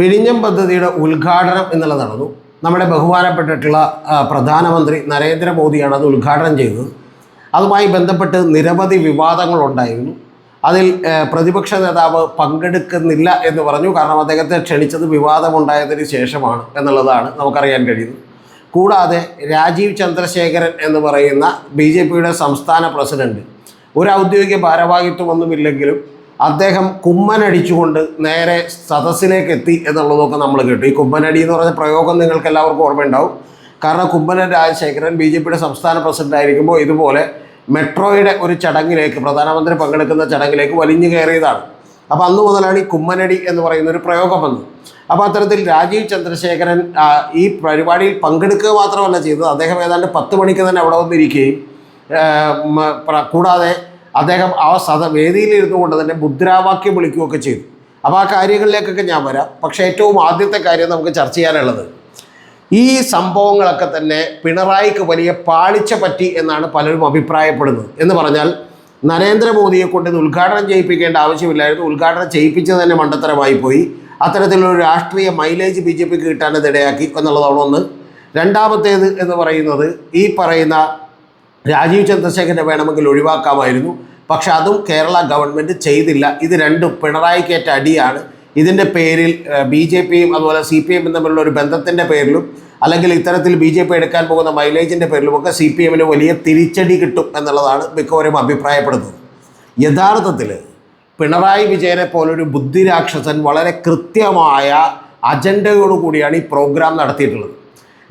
വിഴിഞ്ഞം പദ്ധതിയുടെ ഉദ്ഘാടനം എന്നുള്ളത് നടന്നു. നമ്മുടെ ബഹുമാനപ്പെട്ടിട്ടുള്ള പ്രധാനമന്ത്രി നരേന്ദ്രമോദിയാണ് അത് ഉദ്ഘാടനം ചെയ്തത്. അതുമായി ബന്ധപ്പെട്ട് നിരവധി വിവാദങ്ങളുണ്ടായിരുന്നു അതിൽ പ്രതിപക്ഷ നേതാവ് പങ്കെടുക്കുന്നില്ല എന്ന് പറഞ്ഞു. കാരണം അദ്ദേഹത്തെ ക്ഷണിച്ചത് വിവാദമുണ്ടായതിന് ശേഷമാണ് എന്നുള്ളതാണ് നമുക്കറിയാൻ കഴിയുന്നത്. കൂടാതെ രാജീവ് ചന്ദ്രശേഖരൻ എന്ന് പറയുന്ന ബി സംസ്ഥാന പ്രസിഡന്റ്. ഒരു ഔദ്യോഗിക ഭാരവാഹിത്വമൊന്നുമില്ലെങ്കിലും അദ്ദേഹം കുമ്മനടിച്ചുകൊണ്ട് നേരെ സദസ്സിലേക്ക് എത്തി എന്നുള്ളതൊക്കെ നമ്മൾ കേട്ടു. ഈ കുമ്മനടി എന്ന് പറഞ്ഞ പ്രയോഗം നിങ്ങൾക്ക് എല്ലാവർക്കും ഓർമ്മയുണ്ടാവും. കാരണം കുമ്മനൻ രാജശേഖരൻ ബി ജെ പിയുടെ സംസ്ഥാന പ്രസിഡന്റ് ആയിരിക്കുമ്പോൾ ഇതുപോലെ മെട്രോയുടെ ഒരു ചടങ്ങിലേക്ക് പ്രധാനമന്ത്രി പങ്കെടുക്കുന്ന ചടങ്ങിലേക്ക് വലിഞ്ഞു കയറിയതാണ്. അപ്പോൾ അന്ന് മുതലാണ് ഈ കുമ്മനടി എന്ന് പറയുന്ന ഒരു പ്രയോഗം വന്നത്. അപ്പോൾ അത്തരത്തിൽ രാജീവ് ചന്ദ്രശേഖരൻ ഈ പരിപാടിയിൽ പങ്കെടുക്കുക മാത്രമല്ല ചെയ്തത്. അദ്ദേഹം ഏതാണ്ട് പത്ത് മണിക്ക് തന്നെ അവിടെ വന്നിരിക്കുകയും കൂടാതെ അദ്ദേഹം ആ സദ വേദിയിലിരുന്നു കൊണ്ട് തന്നെ മുദ്രാവാക്യം വിളിക്കുകയൊക്കെ ചെയ്തു. അപ്പോൾ ആ കാര്യങ്ങളിലേക്കൊക്കെ ഞാൻ വരാം. പക്ഷേ ഏറ്റവും ആദ്യത്തെ കാര്യം നമുക്ക് ചർച്ച ചെയ്യാനുള്ളത് ഈ സംഭവങ്ങളൊക്കെ തന്നെ പിണറായിക്ക് വലിയ പാളിച്ച പറ്റി എന്നാണ് പലരും അഭിപ്രായപ്പെടുന്നത്. എന്ന് പറഞ്ഞാൽ നരേന്ദ്രമോദിയെ കൊണ്ട് ഇത് ഉദ്ഘാടനം ചെയ്യിപ്പിക്കേണ്ട ആവശ്യമില്ലായിരുന്നു. ഉദ്ഘാടനം ചെയ്യിപ്പിച്ചത് തന്നെ മണ്ടത്തരമായി പോയി. അത്തരത്തിലുള്ള രാഷ്ട്രീയ മൈലേജ് ബി ജെ പിക്ക് കിട്ടാനത് ഇടയാക്കി എന്നുള്ളതാണ് ഒന്ന്. രണ്ടാമത്തേത് എന്ന് പറയുന്നത് ഈ പറയുന്ന രാജീവ് ചന്ദ്രശേഖരനെ വേണമെങ്കിൽ ഒഴിവാക്കാമായിരുന്നു. പക്ഷെ അതും കേരള ഗവൺമെന്റ് ചെയ്തില്ല. ഇത് രണ്ടും പിണറായിക്കേറ്റ അടിയാണ്. ഇതിന്റെ പേരിൽ ബി ജെ പിയും അതുപോലെ സി പി എമ്മും തമ്മിലുള്ള ഒരു ബന്ധത്തിന്റെ പേരിലും അല്ലെങ്കിൽ ഇത്തരത്തിൽ ബി ജെ പി എടുക്കാൻ പോകുന്ന മൈലേജിന്റെ പേരിലുമൊക്കെ സി പി എമ്മിന് വലിയ തിരിച്ചടി കിട്ടും എന്നുള്ളതാണ് മിക്കവരും അഭിപ്രായപ്പെടുന്നത്. യഥാർത്ഥത്തിൽ പിണറായി വിജയനെ പോലൊരു ബുദ്ധിരാക്ഷസൻ വളരെ കൃത്യമായ അജണ്ടയോടുകൂടിയാണ് ഈ പ്രോഗ്രാം നടത്തിയിട്ടുള്ളത്.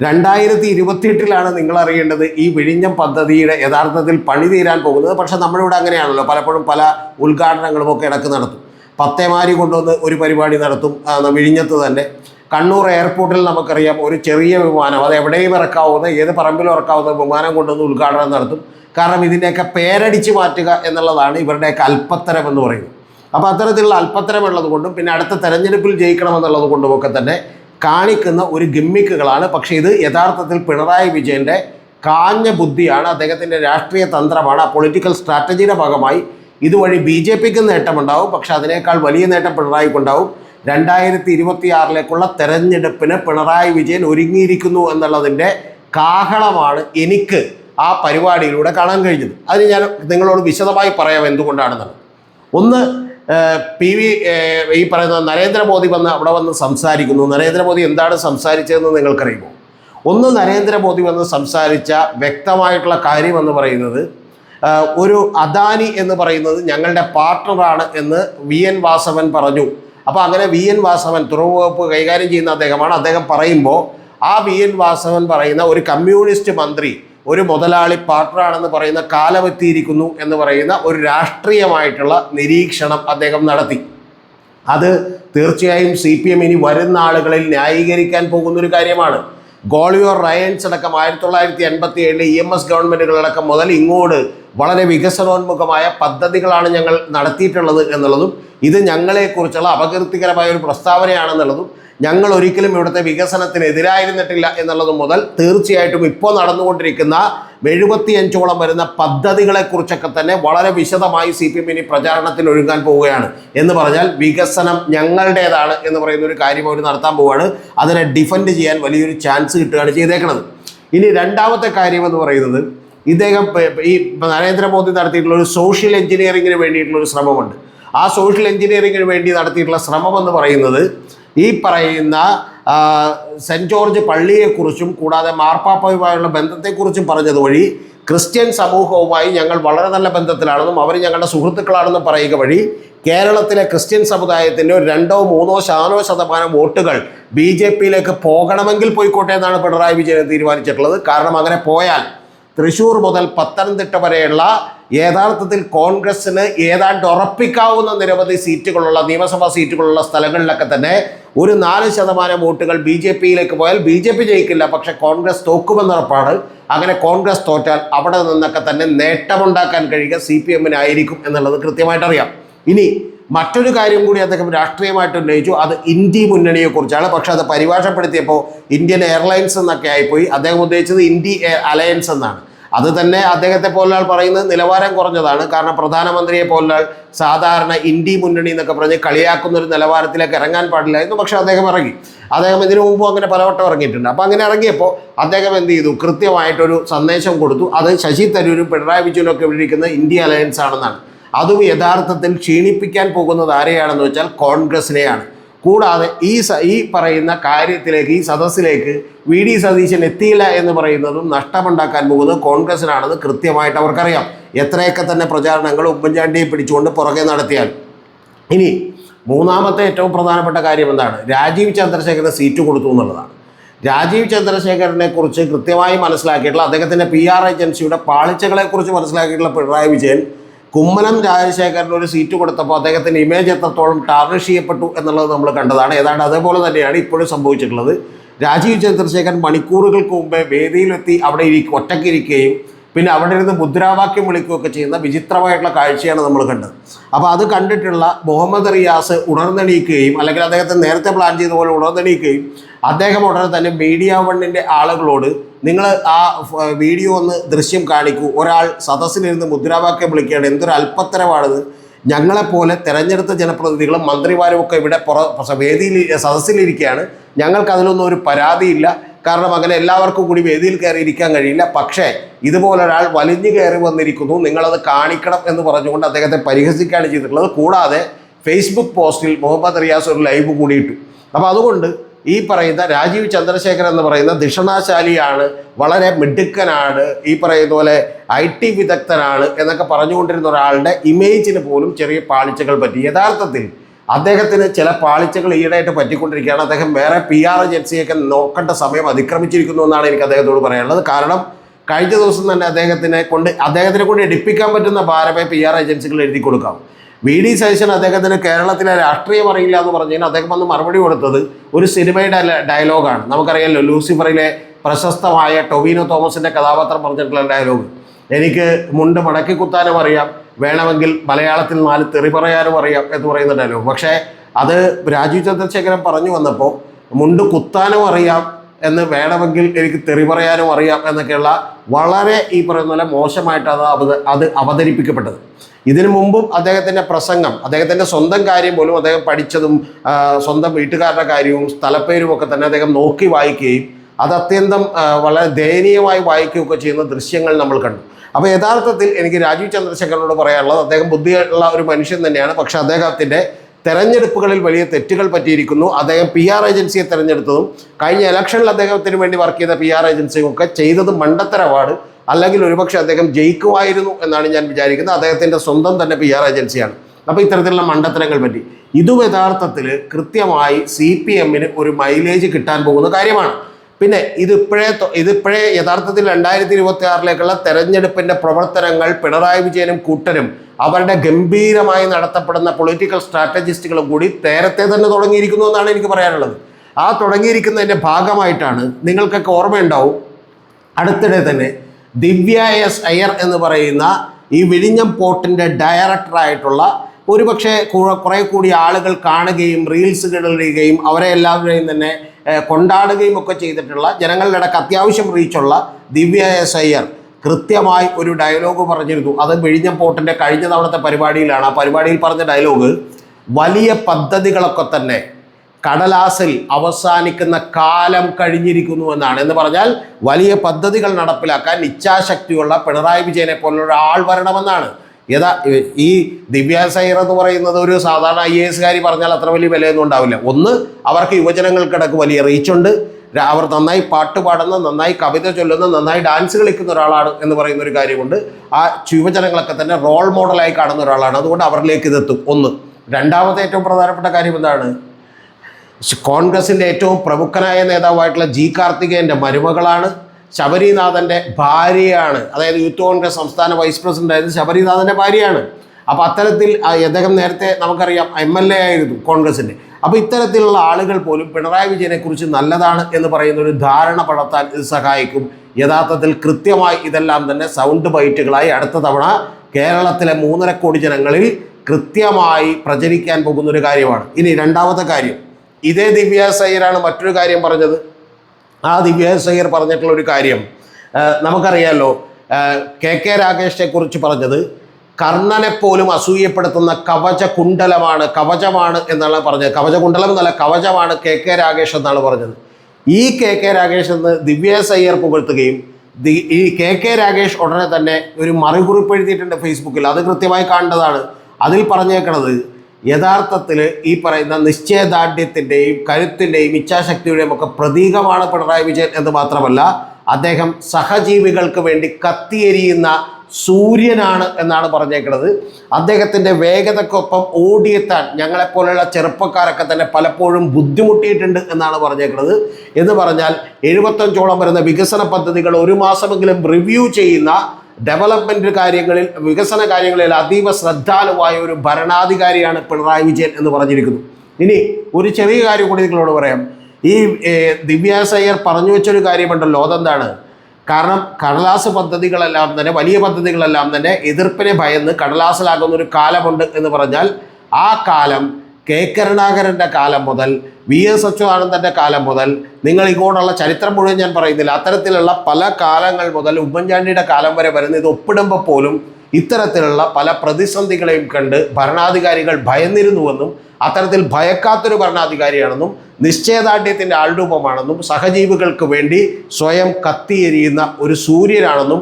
രണ്ടായിരത്തി ഇരുപത്തിയെട്ടിലാണ് നിങ്ങൾ അറിയേണ്ടത് ഈ വിഴിഞ്ഞം പദ്ധതിയുടെ യഥാർത്ഥത്തിൽ പണി തീരാൻ പോകുന്നത്. പക്ഷെ നമ്മളിവിടെ അങ്ങനെയാണല്ലോ പലപ്പോഴും പല ഉദ്ഘാടനങ്ങളും ഒക്കെ ഇടയ്ക്ക് നടത്തും. പത്തേമാരി കൊണ്ടുവന്ന് ഒരു പരിപാടി നടത്തും വിഴിഞ്ഞത്ത് തന്നെ. കണ്ണൂർ എയർപോർട്ടിൽ നമുക്കറിയാം ഒരു ചെറിയ വിമാനം അത് എവിടെയും ഇറക്കാവുന്ന ഏത് പറമ്പിലും ഇറക്കാവുന്ന വിമാനം കൊണ്ടുവന്ന് ഉദ്ഘാടനം നടത്തും. കാരണം ഇതിന്റെയൊക്കെ പേരടിച്ച് മാറ്റുക എന്നുള്ളതാണ് ഇവരുടെയൊക്കെ അല്പത്തരം എന്ന് പറയുന്നത്. അപ്പോൾ അത്തരത്തിലുള്ള അല്പത്തരം ഉള്ളത് കൊണ്ടും പിന്നെ അടുത്ത തെരഞ്ഞെടുപ്പിൽ ജയിക്കണമെന്നുള്ളത് കൊണ്ടുമൊക്കെ തന്നെ കാണിക്കുന്ന ഒരു ഗിമ്മിക്കുകളാണ്. പക്ഷേ ഇത് യഥാർത്ഥത്തിൽ പിണറായി വിജയന്റെ കാഞ്ഞ ബുദ്ധിയാണ്. അദ്ദേഹത്തിന്റെ രാഷ്ട്രീയ തന്ത്രമാണ്. ആ പൊളിറ്റിക്കൽ സ്ട്രാറ്റജിയുടെ ഭാഗമായി ഇതുവഴി ബി ജെ പിക്ക് നേട്ടമുണ്ടാവും. പക്ഷെ അതിനേക്കാൾ വലിയ നേട്ടം പിണറായിക്കുണ്ടാവും. രണ്ടായിരത്തി ഇരുപത്തി ആറിലേക്കുള്ള തെരഞ്ഞെടുപ്പിന് പിണറായി വിജയൻ ഒരുങ്ങിയിരിക്കുന്നു എന്നുള്ളതിന്റെ കാഹളമാണ് എനിക്ക് ആ പരിപാടിയിലൂടെ കാണാൻ കഴിഞ്ഞത്. അതിന് ഞാൻ നിങ്ങളോട് വിശദമായി പറയാം എന്തുകൊണ്ടാണെന്നുള്ളത്. ഒന്ന് പി വി ഈ പറയുന്ന നരേന്ദ്രമോദി വന്ന് അവിടെ വന്ന് സംസാരിക്കുന്നു. നരേന്ദ്രമോദി എന്താണ് സംസാരിച്ചതെന്ന് നിങ്ങൾക്കറിയുമോ? ഒന്ന് നരേന്ദ്രമോദി വന്ന് സംസാരിച്ച വ്യക്തമായിട്ടുള്ള കാര്യം എന്ന് പറയുന്നത് ഒരു അദാനി എന്ന് പറയുന്നത് ഞങ്ങളുടെ പാർട്ട്ണറാണ് എന്ന് വി എൻ വാസവൻ പറഞ്ഞു. അപ്പോൾ അങ്ങനെ വി എൻ വാസവൻ തുറവുവകുപ്പ് കൈകാര്യം ചെയ്യുന്ന അദ്ദേഹമാണ്. അദ്ദേഹം പറയുമ്പോൾ ആ വി എൻ വാസവൻ പറയുന്ന ഒരു കമ്മ്യൂണിസ്റ്റ് മന്ത്രി ഒരു മുതലാളി പാർട്ട്ണറാണെന്ന് പറയുന്ന കാലമെത്തിയിരിക്കുന്നു എന്ന് പറയുന്ന ഒരു രാഷ്ട്രീയമായിട്ടുള്ള നിരീക്ഷണം അദ്ദേഹം നടത്തി. അത് തീർച്ചയായും സി പി എം ഇനി വരുന്ന ആളുകളിൽ ന്യായീകരിക്കാൻ പോകുന്ന ഒരു കാര്യമാണ്. ഗോളിയോർ റയൻസ് അടക്കം ആയിരത്തി തൊള്ളായിരത്തി എൺപത്തി ഏഴിലെ ഇ എം എസ് ഗവൺമെന്റുകളടക്കം മുതൽ ഇങ്ങോട്ട് വളരെ വികസനോന്മുഖമായ പദ്ധതികളാണ് ഞങ്ങൾ നടത്തിയിട്ടുള്ളത് എന്നുള്ളതും ഇത് ഞങ്ങളെക്കുറിച്ചുള്ള അപകീർത്തികരമായ ഒരു പ്രസ്താവനയാണെന്നുള്ളതും ഞങ്ങൾ ഒരിക്കലും ഇവിടുത്തെ വികസനത്തിന് എതിരായിരുന്നിട്ടില്ല എന്നുള്ളത് മുതൽ തീർച്ചയായിട്ടും ഇപ്പോൾ നടന്നുകൊണ്ടിരിക്കുന്ന എഴുപത്തിയഞ്ചോളം വരുന്ന പദ്ധതികളെക്കുറിച്ചൊക്കെ തന്നെ വളരെ വിശദമായി സി പി എം ഇനി പ്രചാരണത്തിൽ ഒഴുകാൻ പോവുകയാണ്. എന്ന് പറഞ്ഞാൽ വികസനം ഞങ്ങളുടേതാണ് എന്ന് പറയുന്ന ഒരു കാര്യം അവർ നടത്താൻ പോവുകയാണ്. അതിനെ ഡിഫെൻഡ് ചെയ്യാൻ വലിയൊരു ചാൻസ് കിട്ടുകയാണ് ചെയ്തേക്കുന്നത് ഇനി രണ്ടാമത്തെ കാര്യം എന്ന് പറയുന്നത് ഇദ്ദേഹം ഈ നരേന്ദ്രമോദി നടത്തിയിട്ടുള്ള ഒരു സോഷ്യൽ എഞ്ചിനീയറിങ്ങിന് വേണ്ടിയിട്ടുള്ള ഒരു ശ്രമമുണ്ട്. ആ സോഷ്യൽ എഞ്ചിനീയറിങ്ങിന് വേണ്ടി നടത്തിയിട്ടുള്ള ശ്രമം എന്ന് പറയുന്നത് ഈ പറയുന്ന സെന്റ് ജോർജ് പള്ളിയെക്കുറിച്ചും കൂടാതെ മാർപ്പാപ്പയുമായുള്ള ബന്ധത്തെക്കുറിച്ചും പറഞ്ഞത് വഴി ക്രിസ്ത്യൻ സമൂഹവുമായി ഞങ്ങൾ വളരെ നല്ല ബന്ധത്തിലാണെന്നും അവർ ഞങ്ങളുടെ സുഹൃത്തുക്കളാണെന്നും പറയുക വഴി കേരളത്തിലെ ക്രിസ്ത്യൻ സമുദായത്തിന്റെ ഒരു രണ്ടോ മൂന്നോ ശതമാനോ ശതമാനം വോട്ടുകൾ ബി ജെ പിയിലേക്ക് പോകണമെങ്കിൽ പോയിക്കോട്ടെ എന്നാണ് പിണറായി വിജയൻ തീരുമാനിച്ചിട്ടുള്ളത്. കാരണം അങ്ങനെ പോയാൽ തൃശ്ശൂർ മുതൽ പത്തനംതിട്ട വരെയുള്ള യഥാർത്ഥത്തിൽ കോൺഗ്രസ്സിന് ഏതാണ്ട് ഉറപ്പിക്കാവുന്ന നിരവധി സീറ്റുകളുള്ള നിയമസഭാ സീറ്റുകളുള്ള സ്ഥലങ്ങളിലൊക്കെ തന്നെ ഒരു നാല് ശതമാനം വോട്ടുകൾ ബി ജെ പിയിലേക്ക് പോയാൽ ബി ജെ പി ജയിക്കില്ല പക്ഷെ കോൺഗ്രസ് തോക്കുമെന്നുറപ്പാണ് അങ്ങനെ കോൺഗ്രസ് തോറ്റാൽ അവിടെ നിന്നൊക്കെ തന്നെ നേട്ടമുണ്ടാക്കാൻ കഴിയുക സി പി എമ്മിനായിരിക്കും എന്നുള്ളത് കൃത്യമായിട്ട് അറിയാം ഇനി മറ്റൊരു കാര്യം കൂടി അദ്ദേഹം രാഷ്ട്രീയമായിട്ട് ഉന്നയിച്ചു. അത് ഇന്ത്യ മുന്നണിയെക്കുറിച്ചാണ്. പക്ഷെ അത് പരിഭാഷപ്പെടുത്തിയപ്പോൾ ഇന്ത്യൻ എയർലൈൻസ് എന്നൊക്കെ ആയിപ്പോയി. അദ്ദേഹം ഉദ്ദേശിച്ചത് ഇന്ത്യ അലയൻസ് എന്നാണ്. അത് തന്നെ അദ്ദേഹത്തെ പോലൊരാൾ പറയുന്നത് നിലവാരം കുറഞ്ഞതാണ്. കാരണം പ്രധാനമന്ത്രിയെ പോലൊരാൾ സാധാരണ ഇന്ത്യ മുന്നണി എന്നൊക്കെ പറഞ്ഞ് കളിയാക്കുന്ന ഒരു നിലവാരത്തിലേക്ക് ഇറങ്ങാൻ പാടില്ലായിരുന്നു പക്ഷെ അദ്ദേഹം ഇറങ്ങി. അദ്ദേഹം ഇതിനു മുമ്പും അങ്ങനെ പലവട്ടം ഇറങ്ങിയിട്ടുണ്ട്. അപ്പോൾ അങ്ങനെ ഇറങ്ങിയപ്പോൾ അദ്ദേഹം എന്ത് ചെയ്തു? കൃത്യമായിട്ടൊരു സന്ദേശം കൊടുത്തു. അത് ശശി തരൂരും പിണറായി വിജയനും ഒക്കെ വിളിക്കുന്ന ഇന്ത്യ അലയൻസ് ആണെന്നാണ് അതും യഥാർത്ഥത്തിൽ ക്ഷീണിപ്പിക്കാൻ പോകുന്നത് ആരെയാണെന്ന് വെച്ചാൽ കോൺഗ്രസിനെയാണ് കൂടാതെ ഈ ഈ പറയുന്ന കാര്യത്തിലേക്ക് ഈ സദസ്സിലേക്ക് വി ഡി സതീശൻ എത്തിയില്ല എന്ന് പറയുന്നതും നഷ്ടമുണ്ടാക്കാൻ പോകുന്നത് കോൺഗ്രസിനാണെന്ന് കൃത്യമായിട്ട് അവർക്കറിയാം. എത്രയൊക്കെ തന്നെ പ്രചാരണങ്ങൾ ഉമ്മൻചാണ്ടിയെ പിടിച്ചുകൊണ്ട് പുറകെ നടത്തിയാൽ. ഇനി മൂന്നാമത്തെ ഏറ്റവും പ്രധാനപ്പെട്ട കാര്യം എന്താണ്? രാജീവ് ചന്ദ്രശേഖരന് സീറ്റ് കൊടുത്തു എന്നുള്ളതാണ്. രാജീവ് ചന്ദ്രശേഖരനെ കുറിച്ച് കൃത്യമായി മനസ്സിലാക്കിയിട്ടുള്ള അദ്ദേഹത്തിന്റെ പി ആർ ഏജൻസിയുടെ പാളിച്ചകളെക്കുറിച്ച് മനസ്സിലാക്കിയിട്ടുള്ള പിണറായി വിജയൻ കുമ്മനം രാജശേഖരന് ഒരു സീറ്റ് കൊടുത്തപ്പോൾ അദ്ദേഹത്തിന്റെ ഇമേജ് എത്രത്തോളം ടാർണിഷ് ചെയ്യപ്പെട്ടു എന്നുള്ളത് നമ്മൾ കണ്ടതാണ്. ഏതാണ്ട് അതേപോലെ തന്നെയാണ് ഇപ്പോഴും സംഭവിച്ചിട്ടുള്ളത്. രാജീവ് ചന്ദ്രശേഖരൻ മണിക്കൂറുകൾക്ക് മുമ്പേ വേദിയിലെത്തി അവിടെ ഇരിക്കും ഒറ്റയ്ക്കിരിക്കുകയും പിന്നെ അവിടെ ഇരുന്ന് മുദ്രാവാക്യം വിളിക്കുകയൊക്കെ ചെയ്യുന്ന വിചിത്രമായിട്ടുള്ള കാഴ്ചയാണ് നമ്മൾ കണ്ടത്. അപ്പോൾ അത് കണ്ടിട്ടുള്ള മുഹമ്മദ് റിയാസ് ഉണർന്നെണീക്കുകയും അല്ലെങ്കിൽ അദ്ദേഹത്തെ നേരത്തെ പ്ലാൻ ചെയ്ത പോലെ ഉണർന്നെണീക്കുകയും അദ്ദേഹം ഉടനെ തന്നെ മീഡിയ വണ്ണിന്റെ ആളുകളോട് നിങ്ങൾ ആ വീഡിയോ ഒന്ന് ദൃശ്യം കാണിക്കൂ. ഒരാൾ സദസ്സിലിരുന്ന് മുദ്രാവാക്യം വിളിക്കുകയാണ്. എന്തൊരു അല്പത്തരമാണിത്. ഞങ്ങളെപ്പോലെ തെരഞ്ഞെടുത്ത ജനപ്രതിനിധികളും മന്ത്രിമാരും ഒക്കെ ഇവിടെ പുറ വേദിയിൽ സദസ്സിലിരിക്കുകയാണ്. ഞങ്ങൾക്ക് അതിലൊന്നും ഒരു പരാതിയില്ല. കാരണം അങ്ങനെ എല്ലാവർക്കും കൂടി വേദിയിൽ കയറി ഇരിക്കാൻ കഴിയില്ല. പക്ഷേ ഇതുപോലെ ഒരാൾ വലിഞ്ഞു കയറി വന്നിരിക്കുന്നു. നിങ്ങളത് കാണിക്കണം എന്ന് പറഞ്ഞുകൊണ്ട് അദ്ദേഹത്തെ പരിഹസിക്കുകയാണ് ചെയ്തിട്ടുള്ളത്. കൂടാതെ ഫേസ്ബുക്ക് പോസ്റ്റിൽ മുഹമ്മദ് റിയാസ് ഒരു ലൈവ് കൂടിയിട്ടു. അപ്പോൾ അതുകൊണ്ട് ഈ പറയുന്ന രാജീവ് ചന്ദ്രശേഖർ എന്ന് പറയുന്ന ദിഷണാശാലിയാണ് വളരെ മിടുക്കനാണ് ഈ പറയുന്ന പോലെ ഐ ടി വിദഗ്ധനാണ് എന്നൊക്കെ പറഞ്ഞുകൊണ്ടിരുന്ന ഒരാളുടെ ഇമേജിന് പോലും ചെറിയ പാളിച്ചകൾ പറ്റി. യഥാർത്ഥത്തിൽ അദ്ദേഹത്തിന് ചില പാളിച്ചകൾ ഈയിടെയായിട്ട് പറ്റിക്കൊണ്ടിരിക്കുകയാണ്. അദ്ദേഹം വേറെ പി ആർ ഏജൻസിയൊക്കെ നോക്കേണ്ട സമയം അതിക്രമിച്ചിരിക്കുന്നു എന്നാണ് എനിക്ക് അദ്ദേഹത്തോട് പറയാനുള്ളത്. കാരണം കഴിഞ്ഞ ദിവസം തന്നെ അദ്ദേഹത്തിനെ കൊണ്ട് അദ്ദേഹത്തിനെ കൊണ്ട് എടുപ്പിക്കാൻ പറ്റുന്ന ഭാരമേ പി ആർ ഏജൻസികൾ എഴുതി കൊടുക്കാം. വി ഡി സതീശൻ അദ്ദേഹത്തിന് കേരളത്തിലെ രാഷ്ട്രീയം അറിയില്ല എന്ന് പറഞ്ഞതിന് അദ്ദേഹം വന്ന് മറുപടി കൊടുത്തത് ഒരു സിനിമയുടെ ഡയലോഗാണ്. നമുക്കറിയാമല്ലോ ലൂസിഫറിലെ പ്രശസ്തമായ ടൊവിനോ തോമസിന്റെ കഥാപാത്രം പറഞ്ഞിട്ടുള്ള ഡയലോഗ്. എനിക്ക് മുണ്ട് മടക്കി കുത്താനും അറിയാം വേണമെങ്കിൽ മലയാളത്തിൽ നാല് തെറി പറയാനും അറിയാം എന്ന് പറയുന്ന ഡയലോഗ്. പക്ഷേ അത് രാജീവ് ചന്ദ്രശേഖരൻ പറഞ്ഞു വന്നപ്പോൾ മുണ്ട് കുത്താനും അറിയാം എന്ന് വേണമെങ്കിൽ എനിക്ക് തെറി പറയാനും അറിയാം എന്നൊക്കെയുള്ള വളരെ ഈ പറയുന്ന പോലെ മോശമായിട്ടാണ് അത് അത് അവതരിപ്പിക്കപ്പെട്ടത്. ഇതിനു മുമ്പും അദ്ദേഹത്തിന്റെ പ്രസംഗം അദ്ദേഹത്തിന്റെ സ്വന്തം കാര്യം പോലും അദ്ദേഹം പഠിച്ചതും സ്വന്തം വീട്ടുകാരുടെ കാര്യവും സ്ഥലപ്പേരും ഒക്കെ തന്നെ അദ്ദേഹം നോക്കി വായിക്കുകയും അത് അത്യന്തം വളരെ ദയനീയമായി വായിക്കുകയൊക്കെ ചെയ്യുന്ന ദൃശ്യങ്ങൾ നമ്മൾ കണ്ടു. അപ്പോൾ യഥാർത്ഥത്തിൽ എനിക്ക് രാജീവ് ചന്ദ്രശേഖരനോട് പറയാനുള്ളത് അദ്ദേഹം ബുദ്ധിയുള്ള ഒരു മനുഷ്യൻ തന്നെയാണ് പക്ഷേ അദ്ദേഹത്തിന്റെ തെരഞ്ഞെടുപ്പുകളിൽ വലിയ തെറ്റുകൾ പറ്റിയിരിക്കുന്നു. അദ്ദേഹം പി ആർ ഏജൻസിയെ തെരഞ്ഞെടുത്തതും കഴിഞ്ഞ ഇലക്ഷനിൽ അദ്ദേഹത്തിന് വേണ്ടി വർക്ക് ചെയ്ത പി ആർ ഏജൻസിയും ഒക്കെ ചെയ്തത് മണ്ടത്തരമാണ്. അല്ലെങ്കിൽ ഒരുപക്ഷെ അദ്ദേഹം ജയിക്കുമായിരുന്നു എന്നാണ് ഞാൻ വിചാരിക്കുന്നത്. അദ്ദേഹത്തിന്റെ സ്വന്തം തന്നെ പി ആർ ഏജൻസിയാണ് അപ്പോൾ ഇത്തരത്തിലുള്ള മണ്ടത്തരങ്ങൾ പറ്റി. ഇതും യഥാർത്ഥത്തിൽ കൃത്യമായി സി പി എമ്മിന് ഒരു മൈലേജ് കിട്ടാൻ പോകുന്ന കാര്യമാണ്. പിന്നെ ഇതിപ്പോഴേ ഇതിപ്പോഴേ യഥാർത്ഥത്തിൽ രണ്ടായിരത്തി ഇരുപത്തി ആറിലേക്കുള്ള തെരഞ്ഞെടുപ്പിന്റെ പ്രവർത്തനങ്ങൾ പിണറായി വിജയനും കൂട്ടരും അവരുടെ ഗംഭീരമായി നടത്തപ്പെടുന്ന പൊളിറ്റിക്കൽ സ്ട്രാറ്റജിസ്റ്റുകളും കൂടി നേരത്തെ തന്നെ തുടങ്ങിയിരിക്കുന്നു എന്നാണ് എനിക്ക് പറയാനുള്ളത്. ആ തുടങ്ങിയിരിക്കുന്നതിന്റെ ഭാഗമായിട്ടാണ് നിങ്ങൾക്കൊക്കെ ഓർമ്മയുണ്ടാവും. അടുത്തിടെ തന്നെ ദിവ്യ എസ് അയ്യർ എന്ന് പറയുന്ന ഈ വിഴിഞ്ഞം പോർട്ടിന്റെ ഡയറക്ടറായിട്ടുള്ള ഒരുപക്ഷെ കുറേ കൂടി ആളുകൾ കാണുകയും റീൽസുകൾ ഇടുകയും അവരെ എല്ലാവരെയും തന്നെ കൊണ്ടാടുകയും ഒക്കെ ചെയ്തിട്ടുള്ള ജനങ്ങളുടെ ഇടയ്ക്ക് അത്യാവശ്യം റീച്ചുള്ള ദിവ്യ എസ് അയ്യർ കൃത്യമായി ഒരു ഡയലോഗ് പറഞ്ഞിരുന്നു. അത് വിഴിഞ്ഞം പോർട്ടിന്റെ കഴിഞ്ഞ തവണത്തെ പരിപാടിയിലാണ്. ആ പരിപാടിയിൽ പറഞ്ഞ ഡയലോഗ് വലിയ പദ്ധതികളൊക്കെ തന്നെ കടലാസിൽ അവസാനിക്കുന്ന കാലം കഴിഞ്ഞിരിക്കുന്നു എന്നാണ്. എന്ന് പറഞ്ഞാൽ വലിയ പദ്ധതികൾ നടപ്പിലാക്കാൻ ഇച്ഛാശക്തിയുള്ള പിണറായി വിജയനെ പോലുള്ള ആൾ വരണമെന്നാണ്. യഥാ ഈ ദിവ്യ എന്ന് പറയുന്നത് ഒരു സാധാരണ ഐ എ എസ്കാരി പറഞ്ഞാൽ അത്ര വലിയ വിലയൊന്നും ഉണ്ടാവില്ല. ഒന്ന് അവർക്ക് യുവജനങ്ങൾക്കിടക്ക് വലിയ റീച്ചുണ്ട്. അവർ നന്നായി പാട്ട് പാടുന്ന നന്നായി കവിത ചൊല്ലുന്ന നന്നായി ഡാൻസ് കളിക്കുന്ന ഒരാളാണ് എന്ന് പറയുന്ന ഒരു കാര്യമുണ്ട്. ആ യുവജനങ്ങളൊക്കെ തന്നെ റോൾ മോഡലായി കാണുന്ന ഒരാളാണ്. അതുകൊണ്ട് അവരിലേക്ക് ഇതെത്തും ഒന്ന് രണ്ടാമത്തെ ഏറ്റവും പ്രധാനപ്പെട്ട കാര്യം എന്താണ്? കോൺഗ്രസിന്റെ ഏറ്റവും പ്രമുഖനായ നേതാവായിട്ടുള്ള ജി കാർത്തികേയന്റെ മരുമകളാണ് ശബരിനാഥന്റെ ഭാര്യയാണ്. അതായത് യൂത്ത് കോൺഗ്രസ് സംസ്ഥാന വൈസ് പ്രസിഡന്റ് ആയത് ശബരിനാഥന്റെ ഭാര്യയാണ്. അപ്പോൾ അത്തരത്തിൽ അദ്ദേഹം നേരത്തെ നമുക്കറിയാം എം എൽ എ ആയിരുന്നു കോൺഗ്രസിന്റെ അപ്പോൾ ഇത്തരത്തിലുള്ള ആളുകൾ പോലും പിണറായി വിജയനെക്കുറിച്ച് നല്ലതാണ് എന്ന് പറയുന്ന ഒരു ധാരണ പടർത്താൻ ഇത് സഹായിക്കും. യഥാർത്ഥത്തിൽ കൃത്യമായി ഇതെല്ലാം തന്നെ സൗണ്ട് ബൈറ്റുകളായി അടുത്ത തവണ കേരളത്തിലെ മൂന്നര കോടി ജനങ്ങളിൽ കൃത്യമായി പ്രചരിക്കാൻ പോകുന്ന ഒരു കാര്യമാണ്. ഇനി രണ്ടാമത്തെ കാര്യം. ഇതേ ദിവ്യ സയ്യറാണ് മറ്റൊരു കാര്യം പറഞ്ഞത്. ആ ദിവ്യാസയ്യർ പറഞ്ഞിട്ടുള്ള ഒരു കാര്യം നമുക്കറിയാമല്ലോ കെ കെ രാകേഷിനെ കുറിച്ച് പറഞ്ഞത് കർണനെ പോലും അസൂയപ്പെടുത്തുന്ന കവച കുണ്ടലമാണ് കവചമാണ് എന്നാണ് പറഞ്ഞത്. കവച കുണ്ടലം എന്നല്ല കവചമാണ് കെ കെ രാകേഷ് എന്നാണ് പറഞ്ഞത്. ഈ കെ കെ രാകേഷ് എന്ന് ദിവ്യാസയ്യർ പുകഴ്ത്തുകയും ഈ കെ കെ രാകേഷ് ഉടനെ തന്നെ ഒരു മറുകുറിപ്പ് എഴുതിയിട്ടുണ്ട് ഫേസ്ബുക്കിൽ. അത് കൃത്യമായി കാണേണ്ടതാണ്. അതിൽ പറഞ്ഞേക്കണത് യഥാർത്ഥത്തിൽ ഈ പറയുന്ന നിശ്ചയദാർഢ്യത്തിന്റെയും കരുത്തിന്റെയും ഇച്ഛാശക്തിയുടെയും ഒക്കെ പ്രതീകമാണ് പിണറായി വിജയൻ എന്ന് മാത്രമല്ല അദ്ദേഹം സഹജീവികൾക്ക് വേണ്ടി കത്തിയെരിയുന്ന സൂര്യനാണ് എന്നാണ് പറഞ്ഞേക്കുന്നത് അദ്ദേഹത്തിന്റെ വേഗതക്കൊപ്പം ഓടിയെത്താൻ ഞങ്ങളെപ്പോലെയുള്ള ചെറുപ്പക്കാരൊക്കെ തന്നെ പലപ്പോഴും ബുദ്ധിമുട്ടിയിട്ടുണ്ട് എന്നാണ് പറഞ്ഞേക്കുന്നത് എന്ന് പറഞ്ഞാൽ എഴുപത്തഞ്ചോളം വരുന്ന വികസന പദ്ധതികൾ ഒരു മാസമെങ്കിലും റിവ്യൂ ചെയ്യുന്ന ഡെവലപ്മെന്റ് കാര്യങ്ങളിൽ വികസന കാര്യങ്ങളിൽ അതീവ ശ്രദ്ധാലുവായ ഒരു ഭരണാധികാരിയാണ് പിണറായി വിജയൻ എന്ന് പറഞ്ഞിരിക്കുന്നു. ഇനി ഒരു ചെറിയ കാര്യം കൂടി നിങ്ങളോട് പറയാം. ഈ ദിവ്യാസയ്യർ പറഞ്ഞു വെച്ചൊരു കാര്യമുണ്ടല്ലോ അതെന്താണ്? കാരണം കടലാസ് പദ്ധതികളെല്ലാം തന്നെ വലിയ പദ്ധതികളെല്ലാം തന്നെ എതിർപ്പിനെ ഭയന്ന് കടലാസിലാകുന്ന ഒരു കാലമുണ്ട് എന്ന് പറഞ്ഞാൽ ആ കാലം കെ കരുണാകരന്റെ കാലം മുതൽ വി എസ് അച്യുതാനന്ദന്റെ കാലം മുതൽ നിങ്ങൾ ഇങ്ങോട്ടുള്ള ചരിത്രം മുഴുവൻ ഞാൻ പറയുന്നില്ല. അത്തരത്തിലുള്ള പല കാലങ്ങൾ മുതൽ ഉമ്മൻചാണ്ടിയുടെ കാലം വരെ വരുന്ന ഇത് ഒപ്പിടുമ്പോൾ പോലും ഇത്തരത്തിലുള്ള പല പ്രതിസന്ധികളെയും കണ്ട് ഭരണാധികാരികൾ ഭയന്നിരുന്നുവെന്നും അത്തരത്തിൽ ഭയക്കാത്തൊരു ഭരണാധികാരിയാണെന്നും നിശ്ചയദാർഢ്യത്തിന്റെ ആൾരൂപമാണെന്നും സഹജീവികൾക്ക് വേണ്ടി സ്വയം കത്തിയെരിയുന്ന ഒരു സൂര്യനാണെന്നും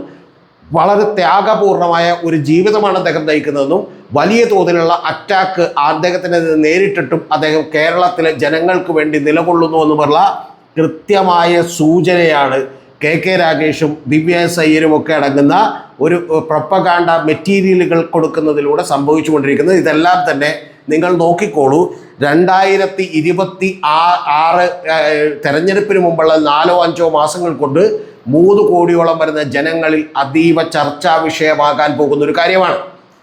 വളരെ ത്യാഗപൂർണമായ ഒരു ജീവിതമാണ് അദ്ദേഹം നയിക്കുന്നതെന്നും വലിയ തോതിലുള്ള അറ്റാക്ക് അദ്ദേഹത്തിന് നേരിട്ടിട്ടും അദ്ദേഹം കേരളത്തിലെ ജനങ്ങൾക്ക് വേണ്ടി നിലകൊള്ളുന്നുവെന്നുമുള്ള കൃത്യമായ സൂചനയാണ് കെ കെ രാഗേഷും ദിവ്യ അയ്യരും ഒക്കെ അടങ്ങുന്ന ഒരു പ്രപ്പകാണ്ട മെറ്റീരിയലുകൾ കൊടുക്കുന്നതിലൂടെ സംഭവിച്ചുകൊണ്ടിരിക്കുന്നത്. ഇതെല്ലാം തന്നെ നിങ്ങൾ നോക്കിക്കോളൂ. രണ്ടായിരത്തി ഇരുപത്തി ആ ആറ് തെരഞ്ഞെടുപ്പിന് മുമ്പുള്ള നാലോ അഞ്ചോ മാസങ്ങൾ കൊണ്ട് മൂന്ന് കോടിയോളം വരുന്ന ജനങ്ങളിൽ അതീവ ചർച്ചാ വിഷയമാകാൻ പോകുന്ന ഒരു കാര്യമാണ്.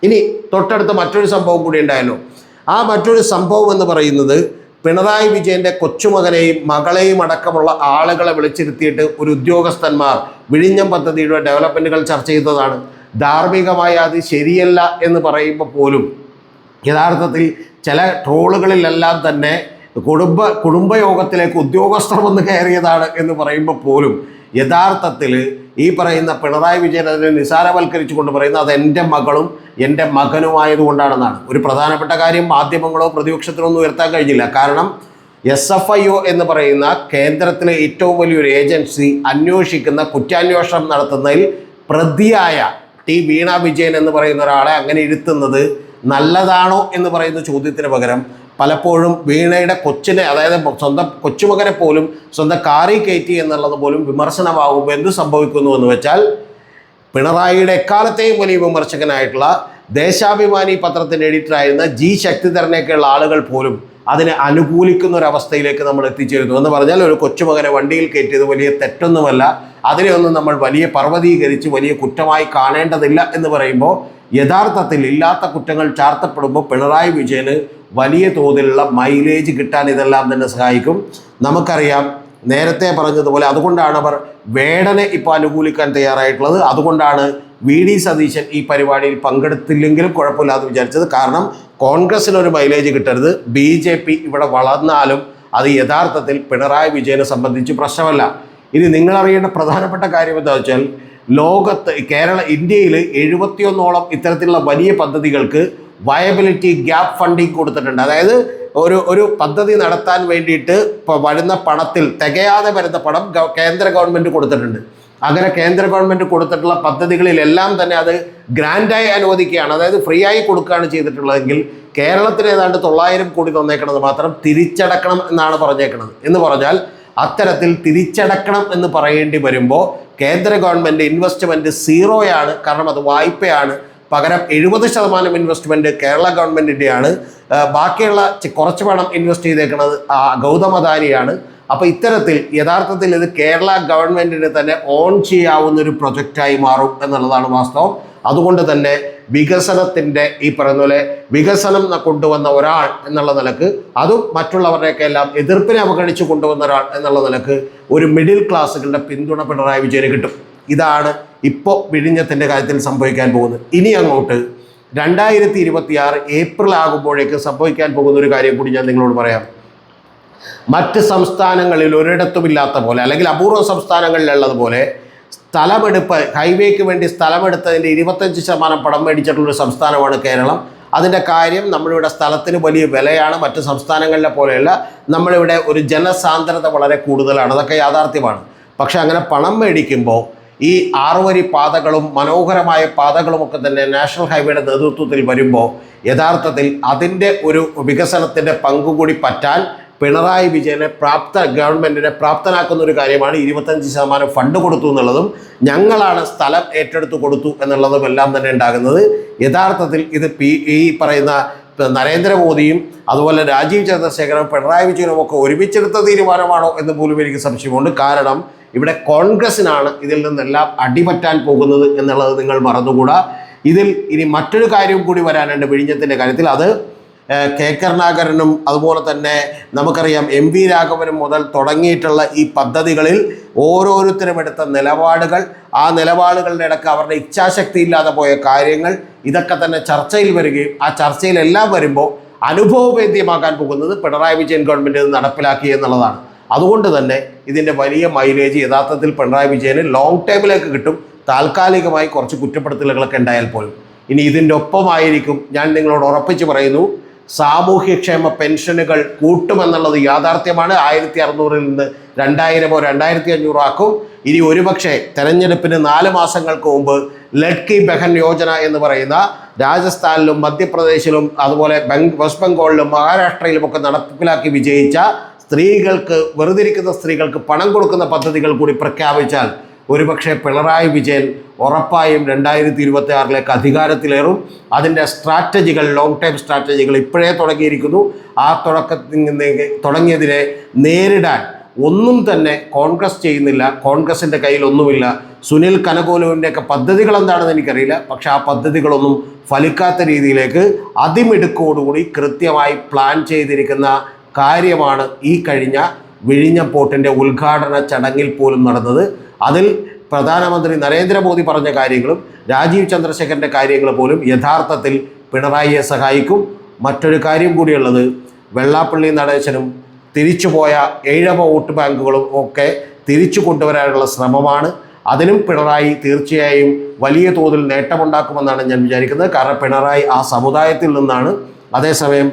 ഇനി തൊട്ടടുത്ത് മറ്റൊരു സംഭവം കൂടി ഉണ്ടായല്ലോ. ആ മറ്റൊരു സംഭവം എന്ന് പറയുന്നത് പിണറായി വിജയന്റെ കൊച്ചുമകനെയും മകളെയും അടക്കമുള്ള ആളുകളെ വിളിച്ചിരുത്തിയിട്ട് ഒരു ഉദ്യോഗസ്ഥന്മാർ വിഴിഞ്ഞം പദ്ധതിയുടെ ഡെവലപ്മെന്റുകൾ ചർച്ച ചെയ്തതാണ്. ധാർമ്മികമായി അത് ശരിയല്ല എന്ന് പറയുമ്പോൾ പോലും യഥാർത്ഥത്തിൽ ചില ട്രോളുകളിലെല്ലാം തന്നെ കുടുംബ കുടുംബയോഗത്തിലേക്ക് ഉദ്യോഗസ്ഥർ വന്ന് കയറിയതാണ് എന്ന് പറയുമ്പോൾ പോലും യഥാർത്ഥത്തിൽ ഈ പറയുന്ന പിണറായി വിജയൻ അതിനെ നിസാരവൽക്കരിച്ചു കൊണ്ട് പറയുന്നത് അത് എന്റെ മകളും എന്റെ മകനുമായതുകൊണ്ടാണെന്നാണ്. ഒരു പ്രധാനപ്പെട്ട കാര്യം മാധ്യമങ്ങളോ പ്രതിപക്ഷത്തിനോ ഒന്നും ഉയർത്താൻ കഴിഞ്ഞില്ല. കാരണം എസ് എഫ് ഐ ഒ എന്ന് പറയുന്ന കേന്ദ്രത്തിലെ ഏറ്റവും വലിയൊരു ഏജൻസി അന്വേഷിക്കുന്ന കുറ്റാന്വേഷണം നടത്തുന്നതിൽ പ്രതിയായ ടി വീണ വിജയൻ എന്ന് പറയുന്ന ഒരാളെ അങ്ങനെ ഇരുത്തുന്നത് നല്ലതാണോ എന്ന് പറയുന്ന ചോദ്യത്തിന് പകരം പലപ്പോഴും വീണയുടെ കൊച്ചിനെ അതായത് സ്വന്തം കൊച്ചുമകനെ പോലും സ്വന്തം കാറി കയറ്റി എന്നുള്ളത് പോലും വിമർശനമാകുമ്പോൾ എന്ത് സംഭവിക്കുന്നു എന്ന് വെച്ചാൽ പിണറായിയുടെ എക്കാലത്തെയും വലിയ വിമർശകനായിട്ടുള്ള ദേശാഭിമാനി പത്രത്തിന്റെ എഡിറ്ററായിരുന്ന ജി ശക്തിധരനെയൊക്കെയുള്ള ആളുകൾ പോലും അതിനെ അനുകൂലിക്കുന്ന ഒരു അവസ്ഥയിലേക്ക് നമ്മൾ എത്തിച്ചേരുന്നു. എന്ന് പറഞ്ഞാൽ ഒരു കൊച്ചുമകനെ വണ്ടിയിൽ കയറ്റിയത് വലിയ തെറ്റൊന്നുമല്ല. അതിനെ ഒന്നും നമ്മൾ വലിയ പർവതീകരിച്ച് വലിയ കുറ്റമായി കാണേണ്ടതില്ല എന്ന് പറയുമ്പോൾ യഥാർത്ഥത്തിൽ ഇല്ലാത്ത കുറ്റങ്ങൾ ചാർത്തപ്പെടുമ്പോൾ പിണറായി വിജയന് വലിയ തോതിലുള്ള മൈലേജ് കിട്ടാൻ ഇതെല്ലാം തന്നെ സഹായിക്കും. നമുക്കറിയാം നേരത്തെ പറഞ്ഞതുപോലെ അതുകൊണ്ടാണ് അവർ വേടനെ ഇപ്പോൾ അനുകൂലിക്കാൻ തയ്യാറായിട്ടുള്ളത്. അതുകൊണ്ടാണ് വി ഡി സതീശൻ ഈ പരിപാടിയിൽ പങ്കെടുത്തില്ലെങ്കിലും കുഴപ്പമില്ലാതെ വിചാരിച്ചത്. കാരണം കോൺഗ്രസിന് ഒരു മൈലേജ് കിട്ടരുത്. ബി ജെ പി ഇവിടെ വളർന്നാലും അത് യഥാർത്ഥത്തിൽ പിണറായി വിജയനെ സംബന്ധിച്ച് പ്രശ്നമല്ല. ഇനി നിങ്ങളറിയേണ്ട പ്രധാനപ്പെട്ട കാര്യം എന്താ വെച്ചാൽ ലോകത്ത് കേരള ഇന്ത്യയിൽ എഴുപത്തിയൊന്നോളം ഇത്തരത്തിലുള്ള വലിയ പദ്ധതികൾക്ക് വയബിലിറ്റി ഗ്യാപ്പ് ഫണ്ടിങ് കൊടുത്തിട്ടുണ്ട്. അതായത് ഒരു ഒരു പദ്ധതി നടത്താൻ വേണ്ടിയിട്ട് വരുന്ന പണത്തിൽ തികയാതെ വരുന്ന പണം കേന്ദ്ര ഗവൺമെന്റ് കൊടുത്തിട്ടുണ്ട്. അങ്ങനെ കേന്ദ്ര ഗവൺമെന്റ് കൊടുത്തിട്ടുള്ള പദ്ധതികളിലെല്ലാം തന്നെ അത് ഗ്രാൻഡായി അനുവദിക്കുകയാണ്. അതായത് ഫ്രീ ആയി കൊടുക്കുകയാണ് ചെയ്തിട്ടുള്ളതെങ്കിൽ കേരളത്തിന് ഏതാണ്ട് തൊള്ളായിരം കോടി തന്നേക്കണത് മാത്രം തിരിച്ചടക്കണം എന്നാണ് പറഞ്ഞേക്കുന്നത് എന്ന് പറഞ്ഞാൽ അത്തരത്തിൽ തിരിച്ചടക്കണം എന്ന് പറയേണ്ടി വരുമ്പോൾ കേന്ദ്ര ഗവൺമെന്റ് ഇൻവെസ്റ്റ്മെന്റ് സീറോയാണ് കാരണം അത് വായ്പയാണ്. പകരം എഴുപത് ശതമാനം ഇൻവെസ്റ്റ്മെന്റ് കേരള ഗവൺമെന്റിന്റെയാണ് ബാക്കിയുള്ള കുറച്ച് പണം ഇൻവെസ്റ്റ് ചെയ്തേക്കുന്നത് ഗൗതം അദാനിയാണ്. അപ്പോൾ ഇത്തരത്തിൽ യഥാർത്ഥത്തിൽ ഇത് കേരള ഗവൺമെന്റിന് തന്നെ ഓൺ ചെയ്യാവുന്ന ഒരു പ്രൊജക്റ്റായി മാറും എന്നുള്ളതാണ് വാസ്തവം. അതുകൊണ്ട് തന്നെ വികസനത്തിന്റെ ഈ പറയുന്ന പോലെ വികസനം കൊണ്ടുവന്ന ഒരാൾ എന്നുള്ള നിലയ്ക്ക് അതും മറ്റുള്ളവരുടെയൊക്കെ എല്ലാം എതിർപ്പിനെ അവഗണിച്ച് കൊണ്ടുവന്ന ഒരാൾ എന്നുള്ള നിലയ്ക്ക് ഒരു മിഡിൽ ക്ലാസ്സുകളുടെ പിന്തുണ പിണറായി വിജയന് കിട്ടും. ഇതാണ് ഇപ്പോൾ വിഴിഞ്ഞത്തിന്റെ കാര്യത്തിൽ സംഭവിക്കാൻ പോകുന്നത് ഇനി അങ്ങോട്ട് രണ്ടായിരത്തി ഇരുപത്തി ആറ് ഏപ്രിൽ ആകുമ്പോഴേക്ക് സംഭവിക്കാൻ പോകുന്ന ഒരു കാര്യം കൂടി ഞാൻ നിങ്ങളോട് പറയാം. മറ്റ് സംസ്ഥാനങ്ങളിൽ ഒരിടത്തുമില്ലാത്ത പോലെ അല്ലെങ്കിൽ അപൂർവ സംസ്ഥാനങ്ങളിലുള്ളതുപോലെ സ്ഥലമെടുപ്പ് ഹൈവേക്ക് വേണ്ടി സ്ഥലമെടുത്തതിന്റെ ഇരുപത്തഞ്ച് ശതമാനം പണം മേടിച്ചിട്ടുള്ളൊരു സംസ്ഥാനമാണ് കേരളം. അതിന്റെ കാര്യം നമ്മളിവിടെ സ്ഥലത്തിന് വലിയ വിലയാണ് മറ്റ് സംസ്ഥാനങ്ങളിലെ പോലെയല്ല നമ്മളിവിടെ ഒരു ജനസാന്ദ്രത വളരെ കൂടുതലാണ്. അതൊക്കെ യാഥാർത്ഥ്യമാണ്. പക്ഷേ അങ്ങനെ പണം മേടിക്കുമ്പോൾ ഈ ആറുവരി പാതകളും മനോഹരമായ പാതകളുമൊക്കെ തന്നെ നാഷണൽ ഹൈവേയുടെ നേതൃത്വത്തിൽ വരുമ്പോൾ യഥാർത്ഥത്തിൽ അതിന്റെ ഒരു വികസനത്തിന്റെ പങ്കുകൂടി പറ്റാൻ പിണറായി വിജയനെ പ്രാപ്ത ഗവൺമെന്റിനെ പ്രാപ്തനാക്കുന്ന ഒരു കാര്യമാണ് ഇരുപത്തഞ്ച് ശതമാനം ഫണ്ട് കൊടുത്തു എന്നുള്ളതും ഞങ്ങളാണ് സ്ഥലം ഏറ്റെടുത്ത് കൊടുത്തു എന്നുള്ളതും എല്ലാം തന്നെ ഉണ്ടാകുന്നത്. യഥാർത്ഥത്തിൽ ഇത് ഈ പറയുന്ന നരേന്ദ്രമോദിയും അതുപോലെ രാജീവ് ചന്ദ്രശേഖരനും പിണറായി വിജയനും ഒക്കെ ഒരുമിച്ചെടുത്ത തീരുമാനമാണോ എന്ന് പോലും എനിക്ക് സംശയമുണ്ട്. കാരണം ഇവിടെ കോൺഗ്രസിനാണ് ഇതിൽ നിന്നെല്ലാം അടിപറ്റാൻ പോകുന്നത് എന്നുള്ളത് നിങ്ങൾ മറന്നുകൂടാ. ഇതിൽ ഇനി മറ്റൊരു കാര്യവും കൂടി വരാനുണ്ട് വിഴിഞ്ഞത്തിന്റെ കാര്യത്തിൽ. അത് കെ കരുണാകരനും അതുപോലെ തന്നെ നമുക്കറിയാം എം വി രാഘവനും മുതൽ തുടങ്ങിയിട്ടുള്ള ഈ പദ്ധതികളിൽ ഓരോരുത്തരും എടുത്ത നിലപാടുകൾ ആ നിലപാടുകളുടെ ഇടയ്ക്ക് അവരുടെ ഇച്ഛാശക്തി ഇല്ലാതെ പോയ കാര്യങ്ങൾ ഇതൊക്കെ തന്നെ ചർച്ചയിൽ വരികയും ആ ചർച്ചയിലെല്ലാം വരുമ്പോൾ അനുഭവവേദ്യമാക്കാൻ പോകുന്നത് പിണറായി വിജയൻ ഗവൺമെന്റ് ഇത് നടപ്പിലാക്കി എന്നുള്ളതാണ്. അതുകൊണ്ട് തന്നെ ഇതിന്റെ വലിയ മൈലേജ് യഥാർത്ഥത്തിൽ പിണറായി വിജയന് ലോങ് ടേമിലേക്ക് കിട്ടും. താൽക്കാലികമായി കുറച്ച് കുറ്റപ്പെടുത്തലുകളൊക്കെ ഉണ്ടായാൽ പോലും. ഇനി ഇതിന്റെ ഒപ്പമായിരിക്കും. ഞാൻ നിങ്ങളോട് ഉറപ്പിച്ച് പറയുന്നു സാമൂഹ്യക്ഷേമ പെൻഷനുകൾ കൂട്ടുമെന്നുള്ളത് യാഥാർത്ഥ്യമാണ്. ആയിരത്തി അറുന്നൂറിൽ നിന്ന് രണ്ടായിരമോ രണ്ടായിരത്തി അഞ്ഞൂറോ ആക്കും. ഇനി ഒരുപക്ഷെ തെരഞ്ഞെടുപ്പിന് നാല് മാസങ്ങൾക്ക് മുമ്പ് ലഡ്കി ബഹൻ യോജന എന്ന് പറയുന്ന രാജസ്ഥാനിലും മധ്യപ്രദേശിലും അതുപോലെ വെസ്റ്റ് ബംഗാളിലും മഹാരാഷ്ട്രയിലും ഒക്കെ നടപ്പിലാക്കി വിജയിച്ച സ്ത്രീകൾക്ക് വെറുതിരിക്കുന്ന സ്ത്രീകൾക്ക് പണം കൊടുക്കുന്ന പദ്ധതികൾ കൂടി പ്രഖ്യാപിച്ചാൽ ഒരുപക്ഷെ പിണറായി വിജയൻ ഉറപ്പായും രണ്ടായിരത്തി ഇരുപത്തി ആറിലേക്ക് അധികാരത്തിലേറും. അതിന്റെ സ്ട്രാറ്റജികൾ ലോങ് ടൈം സ്ട്രാറ്റജികൾ ഇപ്പോഴേ തുടങ്ങിയിരിക്കുന്നു. ആ തുടക്കത്തിൽ തുടങ്ങിയതിനെ നേരിടാൻ ഒന്നും തന്നെ കോൺഗ്രസ് ചെയ്യുന്നില്ല. കോൺഗ്രസിന്റെ കയ്യിൽ ഒന്നുമില്ല സുനിൽ കനകോലുവിന്റെയൊക്കെ പദ്ധതികൾ എന്താണെന്ന് എനിക്കറിയില്ല. പക്ഷെ ആ പദ്ധതികളൊന്നും ഫലിക്കാത്ത രീതിയിലേക്ക് അതിമിടുക്കോടുകൂടി കൃത്യമായി പ്ലാൻ ചെയ്തിരിക്കുന്ന കാര്യമാണ് ഈ കഴിഞ്ഞ വിഴിഞ്ഞ പോർട്ടിന്റെ ഉദ്ഘാടന ചടങ്ങിൽ പോലും നടന്നത്. അതിൽ പ്രധാനമന്ത്രി നരേന്ദ്രമോദി പറഞ്ഞ കാര്യങ്ങളും രാജീവ് ചന്ദ്രശേഖരന്റെ കാര്യങ്ങൾ പോലും യഥാർത്ഥത്തിൽ പിണറായിയെ സഹായിക്കും. മറ്റൊരു കാര്യം കൂടിയുള്ളത് വെള്ളാപ്പള്ളി നടേശനും തിരിച്ചുപോയ ഏഴവ വോട്ട് ബാങ്കുകളും ഒക്കെ തിരിച്ചു കൊണ്ടുവരാനുള്ള ശ്രമമാണ്. അതിനും പിണറായി തീർച്ചയായും വലിയ തോതിൽ നേട്ടമുണ്ടാക്കുമെന്നാണ് ഞാൻ വിചാരിക്കുന്നത്. കാരണം പിണറായി ആ സമുദായത്തിൽ നിന്നാണ് അതേസമയം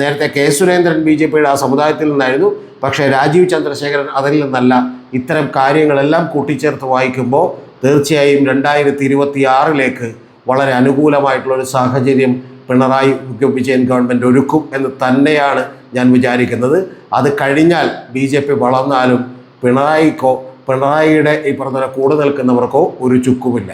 നേരത്തെ കെ സുരേന്ദ്രൻ ബി ജെ പിയുടെ ആ സമുദായത്തിൽ നിന്നായിരുന്നു. പക്ഷേ രാജീവ് ചന്ദ്രശേഖരൻ അതിൽ നിന്നല്ല. ഇത്തരം കാര്യങ്ങളെല്ലാം കൂട്ടിച്ചേർത്ത് വായിക്കുമ്പോൾ തീർച്ചയായും രണ്ടായിരത്തി ഇരുപത്തി ആറിലേക്ക് വളരെ അനുകൂലമായിട്ടുള്ള ഒരു സാഹചര്യം പിണറായി വിജയൻ ഗവൺമെന്റ് ഒരുക്കും എന്ന് തന്നെയാണ് ഞാൻ വിചാരിക്കുന്നത്. അത് കഴിഞ്ഞാൽ ബി ജെ പി വളർന്നാലും പിണറായിക്കോ പിണറായിയുടെ ഈ പറഞ്ഞ കൂടെ നിൽക്കുന്നവർക്കോ ഒരു ചുക്കുമില്ല.